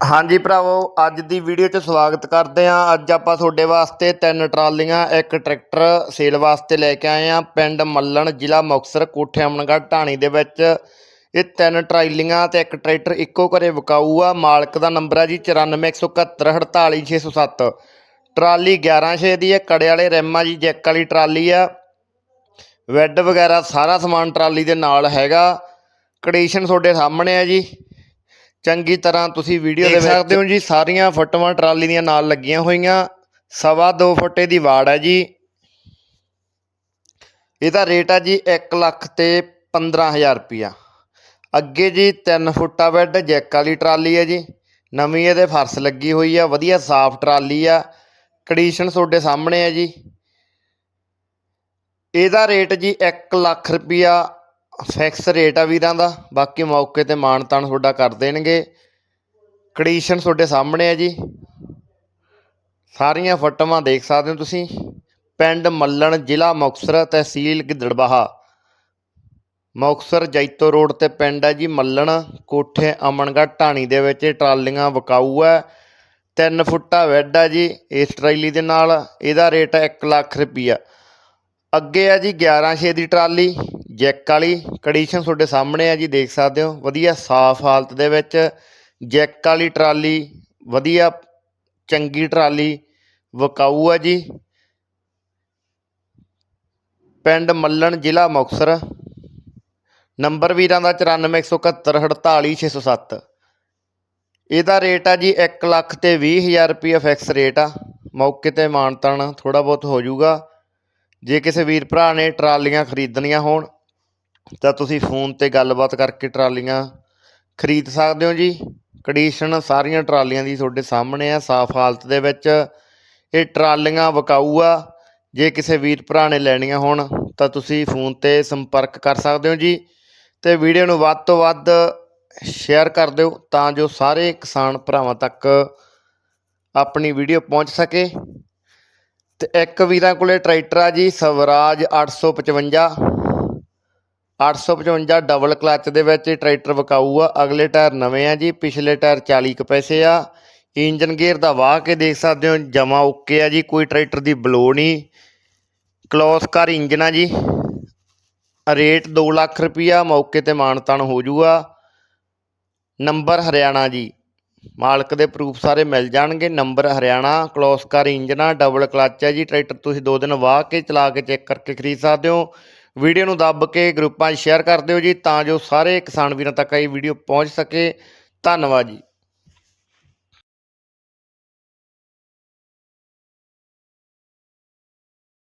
ਹਾਂਜੀ ਭਰਾਵੋ, ਅੱਜ ਦੀ ਵੀਡੀਓ 'ਚ ਸਵਾਗਤ ਕਰਦੇ ਹਾਂ। ਅੱਜ ਆਪਾਂ ਤੁਹਾਡੇ ਵਾਸਤੇ ਤਿੰਨ ਟਰਾਲੀਆਂ, ਇੱਕ ਟਰੈਕਟਰ ਸੇਲ ਵਾਸਤੇ ਲੈ ਕੇ ਆਏ ਹਾਂ। ਪਿੰਡ ਮੱਲਣ, ਜ਼ਿਲ੍ਹਾ ਮੁਕਤਸਰ ਕੋਠੇ ਅਮਨਗੜ੍ਹ ਢਾਣੀ ਦੇ ਵਿੱਚ। ਇਹ ਤਿੰਨ ਟਰਾਲੀਆਂ ਤੇ ਇੱਕ ਟਰੈਕਟਰ ਇੱਕੋ ਘਰੇ ਵਿਕਾਊ ਆ। ਮਾਲਕ ਦਾ ਨੰਬਰ ਆ ਜੀ 9417148607 ਟਰਾਲੀ 116 ਦੀ ਹੈ ਕੜੇ ਵਾਲੇ ਰਿਮ ਆ ਜੀ, ਜੈਕ ਵਾਲੀ ਟਰਾਲੀ ਆ। ਵੈੱਡ ਵਗੈਰਾ ਸਾਰਾ ਸਮਾਨ ਟਰਾਲੀ ਦੇ ਨਾਲ ਹੈਗਾ। ਕੰਡੀਸ਼ਨ ਤੁਹਾਡੇ ਸਾਹਮਣੇ ਆ ਜੀ। ਚੰਗੀ ਤਰ੍ਹਾਂ ਤੁਸੀਂ ਵੀਡੀਓ ਦੇਖ ਸਕਦੇ ਹੋ ਜੀ ਸਾਰੀਆਂ ਫੋਟੋਆਂ ਟਰਾਲੀ ਦੀਆਂ ਨਾਲ ਲੱਗੀਆਂ ਹੋਈਆਂ। ਸਵਾ 2 ਫੁੱਟੇ ਦੀ ਵਾੜ ਹੈ ਜੀ। ਇਹਦਾ ਰੇਟ ਆ ਜੀ 1 ਲੱਖ ਤੇ 15000 ਰੁਪਿਆ ਅੱਗੇ ਜੀ 3 ਫੁੱਟਾ ਬੈੱਡ ਜੈਕ ਵਾਲੀ ਟਰਾਲੀ ਹੈ ਜੀ। ਨਵੀਂ ਇਹਦੇ ਫਰਸ਼ ਲੱਗੀ ਹੋਈ ਆ ਵਧੀਆ ਸਾਫ਼ ਟਰਾਲੀ ਆ। ਕੰਡੀਸ਼ਨ ਤੁਹਾਡੇ ਸਾਹਮਣੇ ਹੈ ਜੀ। ਇਹਦਾ ਰੇਟ ਜੀ 1 ਲੱਖ ਰੁਪਿਆ ਫਿਕਸ ਰੇਟ ਆ ਵੀਰਾਂ ਦਾ। ਬਾਕੀ ਮੌਕੇ ਤੇ ਮਾਣ ਤਾਣ ਤੁਹਾਡਾ ਕਰ ਦੇਣਗੇ। ਕੰਡੀਸ਼ਨ ਤੁਹਾਡੇ ਸਾਹਮਣੇ ਹੈ ਜੀ। ਸਾਰੀਆਂ ਫੋਟੋਆਂ ਦੇਖ ਸਕਦੇ ਹੋ ਤੁਸੀਂ। ਪਿੰਡ ਮੱਲਣ, ਜ਼ਿਲ੍ਹਾ ਮੁਕਤਸਰ ਤਹਿਸੀਲ ਗਿੱਦੜਬਾਹਾ। ਮੁਕਤਸਰ ਜੈਤੋ ਰੋਡ ਤੇ ਪਿੰਡ ਹੈ ਜੀ ਮੱਲਣ। ਕੋਠੇ ਅਮਨਗੜ੍ਹ ਢਾਣੀ ਦੇ ਵਿੱਚ ਇਹ ਟਰਾਲੀਆਂ ਵਕਾਊ ਹੈ 3 ਫੁੱਟਾ ਵੈੱਡ ਹੈ ਜੀ ਇਸ ਟਰਾਲੀ ਦੇ ਨਾਲ। ਇਹਦਾ ਰੇਟ ਹੈ 1 ਲੱਖ ਰੁਪਈਆ। ਅੱਗੇ ਆ ਜੀ 11 ਛੇ ਦੀ ਟਰਾਲੀ। ਜੈਕ ਵਾਲੀ ਕੰਡੀਸ਼ਨ ਤੁਹਾਡੇ ਸਾਹਮਣੇ ਆ ਜੀ, ਦੇਖ ਸਕਦੇ ਹੋ। ਵਧੀਆ, ਸਾਫ਼ ਹਾਲਤ ਦੇ ਵਿੱਚ ਜੈਕ ਵਾਲੀ ਟਰਾਲੀ, ਵਧੀਆ, ਚੰਗੀ ਟਰਾਲੀ ਵਕਾਊ ਆ ਜੀ। ਪਿੰਡ ਮੱਲਣ, ਜ਼ਿਲ੍ਹਾ ਮੁਕਤਸਰ। ਨੰਬਰ ਵੀਰਾਂ ਦਾ 9417148607 ਇਹਦਾ ਰੇਟ ਆ ਜੀ 1 ਲੱਖ ਤੇ 20000 ਰੁਪਏ ਫਿਕਸ ਰੇਟ ਆ। ਮੌਕੇ ਤੇ ਮਾਨਤਨ ਥੋੜਾ ਬਹੁਤ ਹੋ ਜਾਊਗਾ। ਜੇ ਕਿਸੇ ਵੀਰ ਭਰਾ ਨੇ ਟਰਾਲੀਆਂ ਖਰੀਦਣੀਆਂ ਹੋਣ ਤਾਂ ਤੁਸੀਂ ਫੋਨ ਤੇ ਗੱਲਬਾਤ ਕਰਕੇ ਟਰਾਲੀਆਂ ਖਰੀਦ ਸਕਦੇ ਹੋ ਜੀ। ਕੰਡੀਸ਼ਨ ਸਾਰੀਆਂ ਟਰਾਲੀਆਂ ਦੀ ਤੁਹਾਡੇ ਸਾਹਮਣੇ ਆ, ਸਾਫ਼ ਹਾਲਤ ਦੇ ਵਿੱਚ। ਇਹ ਟਰਾਲੀਆਂ ਵਿਕਾਊ ਆ, ਜੇ ਕਿਸੇ ਵੀਰ ਭਰਾ ਨੇ ਲੈਣੀਆਂ ਹੋਣ ਤਾਂ ਤੁਸੀਂ ਫੋਨ ਤੇ ਸੰਪਰਕ ਕਰ ਸਕਦੇ ਹੋ ਜੀ। ਤੇ ਵੀਡੀਓ ਨੂੰ ਵੱਧ ਤੋਂ ਵੱਧ ਸ਼ੇਅਰ ਕਰ ਦਿਓ ਤਾਂ ਜੋ ਸਾਰੇ ਕਿਸਾਨ ਭਰਾਵਾਂ ਤੱਕ ਆਪਣੀ ਵੀਡੀਓ ਪਹੁੰਚ ਸਕੇ। ਤੇ ਇੱਕ ਵੀਰਾਂ ਕੋਲੇ ਟਰੈਕਟਰ ਆ ਜੀ, ਸਵਰਾਜ 855 855 ਡਬਲ ਕਲੱਚ ਦੇ ਵਿੱਚ ਇਹ ਟਰੈਕਟਰ ਵਿਕਾਊ ਆ ਅਗਲੇ ਟਾਇਰ ਨਵੇਂ ਆ ਜੀ, ਪਿਛਲੇ ਟਾਇਰ 40 ਕੁ ਪੈਸੇ ਆ। ਇੰਜਨ ਗੇਅਰ ਦਾ ਵਾਹ ਕੇ ਦੇਖ ਸਕਦੇ ਹੋ, ਜਮਾ ਓਕੇ ਆ ਜੀ, ਕੋਈ ਟਰੈਕਟਰ ਦੀ ਬਲੋ ਨਹੀਂ। ਕਲੋਸ ਕਰ ਇੰਜਨ ਆ ਜੀ। ਰੇਟ 2 ਲੱਖ ਰੁਪਈਆ, ਮੌਕੇ ਤੇ ਮਾਨਤਾਨ ਹੋ ਜੂਗਾ। ਨੰਬਰ ਹਰਿਆਣਾ ਜੀ। ਮਾਲਕ ਦੇ ਪ੍ਰੂਫ ਸਾਰੇ ਮਿਲ ਜਾਣਗੇ। ਨੰਬਰ ਹਰਿਆਣਾ ਕਲੋਸ ਕਰ ਇੰਜਨਾ ਡਬਲ ਕਲੱਚ ਹੈ ਜੀ। ਟਰੈਕਟਰ ਤੁਸੀਂ ਦੋ ਦਿਨ ਵਾਹ ਕੇ, ਚਲਾ ਕੇ ਚੈੱਕ ਕਰਕੇ ਖਰੀਦ ਸਕਦੇ ਹੋ। ਵੀਡੀਓ ਨੂੰ ਦੱਬ ਕੇ ਗਰੁੱਪਾਂ 'ਚ ਸ਼ੇਅਰ ਕਰ ਦਿਓ ਜੀ, ਤਾਂ ਜੋ ਸਾਰੇ ਕਿਸਾਨ ਵੀਰਾਂ ਤੱਕ ਇਹ ਵੀਡੀਓ ਪਹੁੰਚ ਸਕੇ। ਧੰਨਵਾਦ ਜੀ।